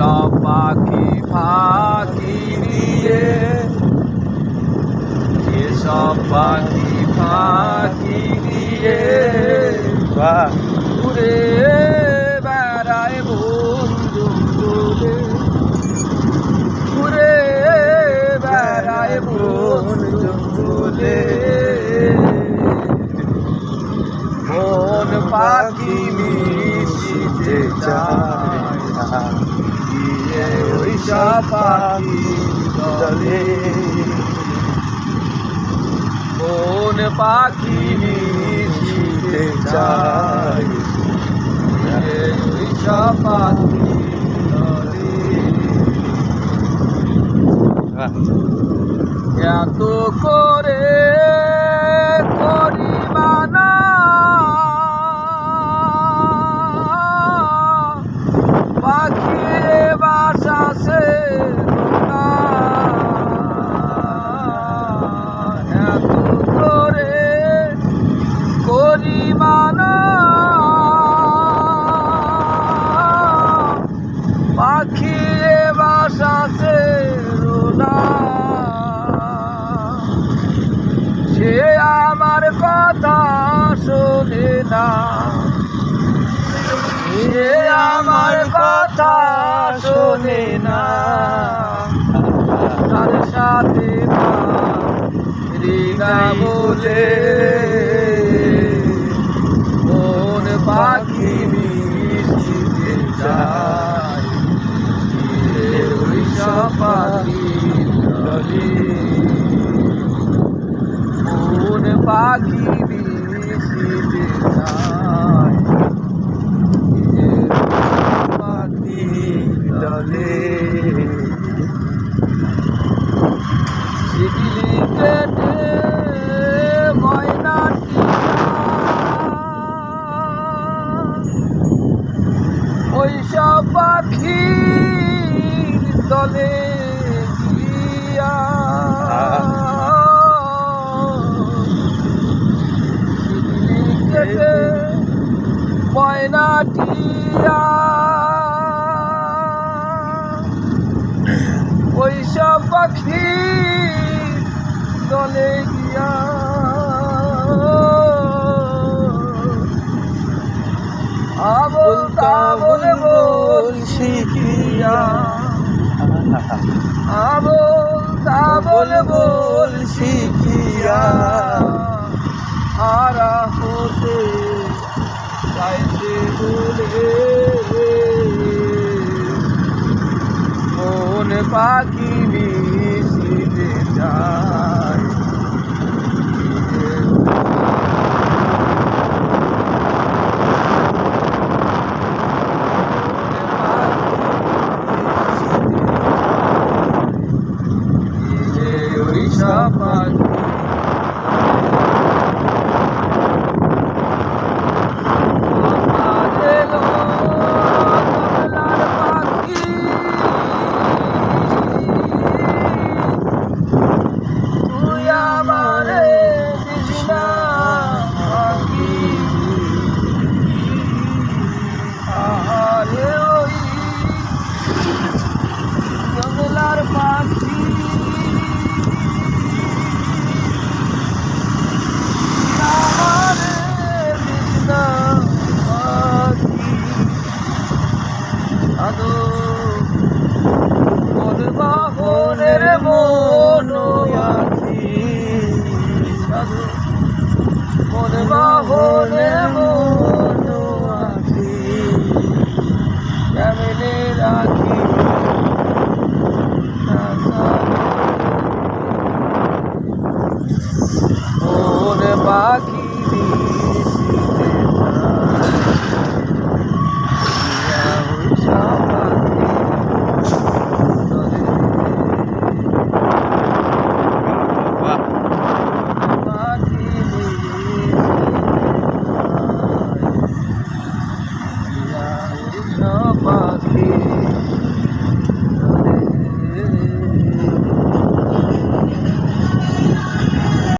সব পাখি ফাঁকি দিয়ে। সব পাখি ফাঁকি দিয়ে বা ঘুরে বেড়ায় বন্ধু ঘুরে ঘুরে বেড়ায় পাখি মিশিতে চায়। গিয়ে ওই পাখি দলে মন পাখি চায় গিয়ে ওই সব পাখি এত করে পাখির বাসা সে রোনা। সে আমার কথা শোনে না। সে আমার কথা শোনে না। তার সাথে রিনা বলে মন পাখি মিশিতে যায় গিয়ে ওই সব পাখি দলে মন পাখি দলে শিগিলি কেটে ময়নাটি ওই সব পাখি দলে গিয়া শিগিলি কেটে ময়নাটিয়া ওই সব পাখি দলে গিয়া। আবল তাবল বলছি কিয়া আবল তাবল বলছি কিয়া হারা হতে চাইতে বলে। মন পাখি মিশিতে যায় ওই সব পাখি সাধু মন বাহনে মন রাখি